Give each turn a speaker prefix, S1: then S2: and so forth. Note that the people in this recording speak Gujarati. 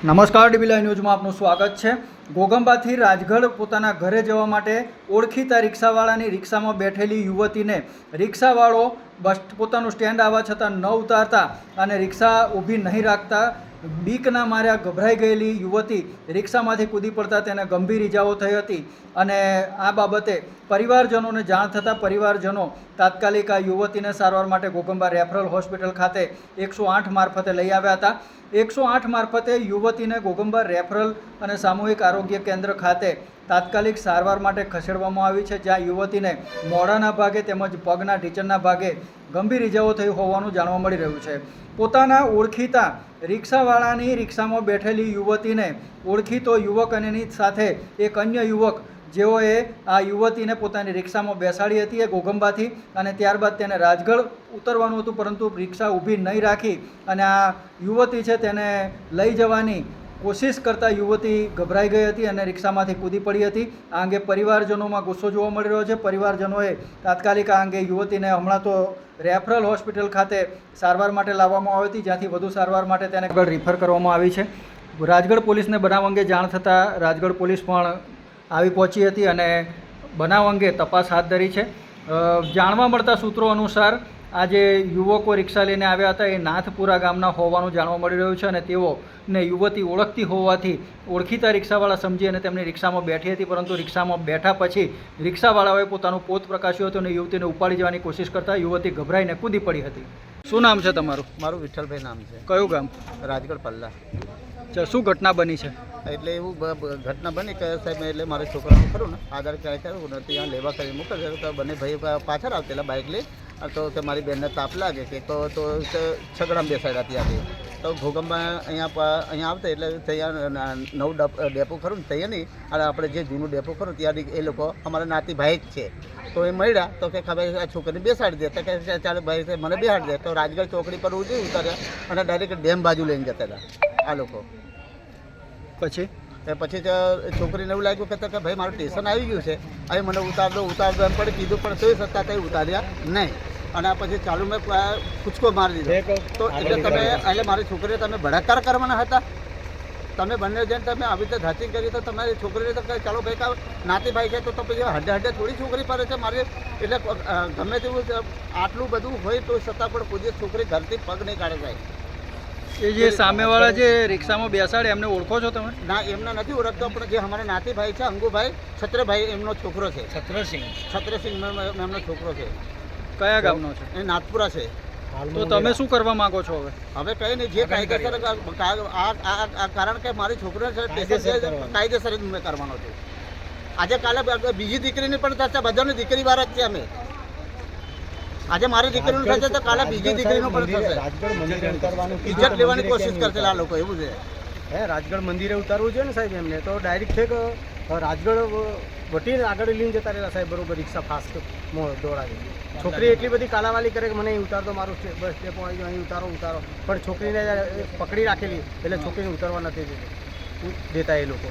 S1: નમસ્કાર ડીબીલાઈ ન્યૂઝમાં આપનું સ્વાગત છે. ઘોગંબાથી રાજગઢ પોતાના ઘરે જવા માટે ઓળખીતા રિક્ષાવાળાની રિક્ષામાં બેઠેલી યુવતીને રિક્ષાવાળો બસ પોતાનું સ્ટેન્ડ આવવા છતાં ન ઉતારતા અને રિક્ષા ઊભી નહીં રાખતા બીકના માર્યા ગભરાઈ ગયેલી યુવતી રિક્ષામાંથી કૂદી પડતા તેને ગંભીર ઇજાઓ થઈ હતી અને આ બાબતે પરિવારજનોને જાણ થતાં પરિવારજનો તાત્કાલિક આ યુવતીને સારવાર માટે ગોગંબા રેફરલ હોસ્પિટલ ખાતે એકસો આઠ મારફતે લઈ આવ્યા હતા. એકસો આઠ મારફતે યુવતીને ગોગંબા રેફરલ અને સામૂહિક આરોગ્ય કેન્દ્ર ખાતે તાત્કાલિક સારવાર માટે ખસેડવામાં આવી છે, જ્યાં યુવતીને મોઢાના ભાગે તેમજ પગના ઢીચણના ભાગે ગંભીર ઇજાઓ થઈ હોવાનું જાણવા મળી રહ્યું છે. પોતાના ઓળખીતા રિક્ષાવાળાની રિક્ષામાં બેઠેલી યુવતીને ઓળખીતો યુવક અને સાથે એક અન્ય યુવક, જેઓએ આ યુવતીને પોતાની રિક્ષામાં બેસાડી હતી, એ ગોગંબાથી અને ત્યારબાદ તેને રાજગઢ ઉતરવાનું હતું, પરંતુ રિક્ષા ઊભી નહીં રાખી અને આ યુવતી છે તેને લઈ જવાની કોશિશ કરતા યુવતી ગભરાઈ ગઈ હતી અને રિક્ષામાંથી કૂદી પડી હતી. આ અંગે પરિવારજનોમાં ગુસ્સો જોવા મળી રહ્યો છે. પરિવારજનોએ તાત્કાલિક આ અંગે યુવતીને હમણાં તો રેફરલ હોસ્પિટલ ખાતે સારવાર માટે લાવવામાં આવી હતી, જ્યાંથી વધુ સારવાર માટે તેને આગળ રિફર કરવામાં આવી છે. રાજગઢ પોલીસને બનાવ અંગે જાણ થતાં રાજગઢ પોલીસ પણ આવી પહોંચી હતી અને બનાવ અંગે તપાસ હાથ ધરી છે. જાણવા મળતા સૂત્રો અનુસાર આ જે યુવકો રિક્ષા લઈને આવ્યા હતા. એ નાથપુરા ગામના હોવાનું જાણવા મળી રહ્યું છે અને તેઓને યુવતી ઓળખતી હોવાથી ઓળખીતા રિક્ષાવાળા સમજી અને તેમની રિક્ષામાં બેઠી હતી. પરંતુ રિક્ષામાં બેઠા પછી રિક્ષાવાળાઓએ પોતાનું પોત પ્રકાશ્યું હતું અને યુવતીને ઉપાડી જવાની કોશિશ કરતા યુવતી ગભરાઈને કૂદી પડી હતી. શું નામ છે તમારું?
S2: મારું વિઠ્ઠલભાઈ નામ છે.
S1: કયું ગામ?
S2: રાજગઢ પલ્લા.
S1: શું ઘટના બની છે?
S2: એટલે એવું ઘટના બની કે સાહેબ એટલે મારે છોકરાનું ખરું ને આધાર કાર્ડ કર્યું ને ત્યાં લેવા કરી મોકલ તો બંને ભાઈ પાછળ આવતેલા બાઇક લઈ તો કે મારી બેનને તાપ લાગે કે તો તો છગડામાં બેસાડ્યા ત્યાંથી તો ભૂકંપમાં અહીંયા અહીંયા આવતા એટલે ત્યાં નવું ડપ- ડેપો ખરું ને ત્યાં નહીં. અને આપણે જે જૂનું ડેપો ખરું ત્યાંથી એ લોકો અમારા નાતી ભાઈ જ છે. તો એ મળ્યા તો કે ખબર આ છોકરીને બેસાડી દે. તો કે ચાલો ભાઈ મને બેસાડી દે. તો રાજગઢ ચોકડી પર ઉતરી ઉતાર્યા અને ડાયરેક્ટ ડેમ બાજુ લઈને જતા હતા આ લોકો.
S1: પછી?
S2: પછી છોકરીને એવું લાગ્યું કે કે ભાઈ મારું સ્ટેશન આવી ગયું છે. અહીં મને ઉતાર દો ઉતાર દો એમ પણ કીધું પણ તોય સત્તા તે ઉતાર્યા નહીં. અને આ પછી ચાલુ મેં કૂચકો મારી દીધો તો એટલે તમે એટલે મારી છોકરીને તમે ભડાકાર કરવાના હતા. તમે બંને જણ તમે આવી રીતે ધાચિંગ કરી તો તમારી છોકરીને તો ચાલો ભાઈ કા નાતી ભાઈ છે તો તો પછી હડે હડે થોડી છોકરી પડે છે મારે એટલે ગમે તેવું આટલું બધું હોય તો છતાં પણ કોઈ છોકરી ઘરથી પગ નહીં કાઢે જાય
S1: એ જે સામેવાળા જે રિક્ષામાં બેસાડે એમને ઓળખો છો તમે?
S2: ના એમને નથી ઓળખતો પણ જે અમારા નાતીભાઈ છે અંગુભાઈ છત્રભાઈ એમનો છોકરો છે.
S1: છત્રસિંહ.
S2: છત્રસિંહ એમનો છોકરો છે.
S1: કયા ગામનો છે?
S2: એ નાથપુરા છે.
S1: તો તમે શું કરવા માંગો છો હવે?
S2: હવે કઈ નહીં જે કાયદેસર આ આ- આ કારણ કે મારી છોકરીને છે કાયદેસર જ મેં કરવાનો છું. આજે કાલે બીજી દીકરીની પણ થશે બધાની દીકરી વાર જ છે અમે. આજે મારી દીકરીનું થશે તો કાલે બીજી દીકરીનું પણ થશે.
S3: રાજગઢ મંદિરે ઉતારવાનું
S2: ઇજ્જત લેવાની કોશિશ કરશે આ લોકો એવું છે.
S3: હે રાજગઢ મંદિરે ઉતારવું છે ને સાહેબ એમને? તો ડાયરેક્ટ છે કે રાજગઢ વટીને આગળ લઈને જતા રહેલા સાહેબ બરોબર રિક્ષા ફાસ્ટ દોડાવી. છોકરી એટલી બધી કાલાવાલી કરે કે મને અહીં ઉતાર દો મારું બસ સ્ટેપ આવી ગયો અહીં ઉતારો ઉતારો. પણ છોકરીને પકડી રાખેલી એટલે છોકરીને ઉતારવા નથી દેતી દેતા એ લોકો.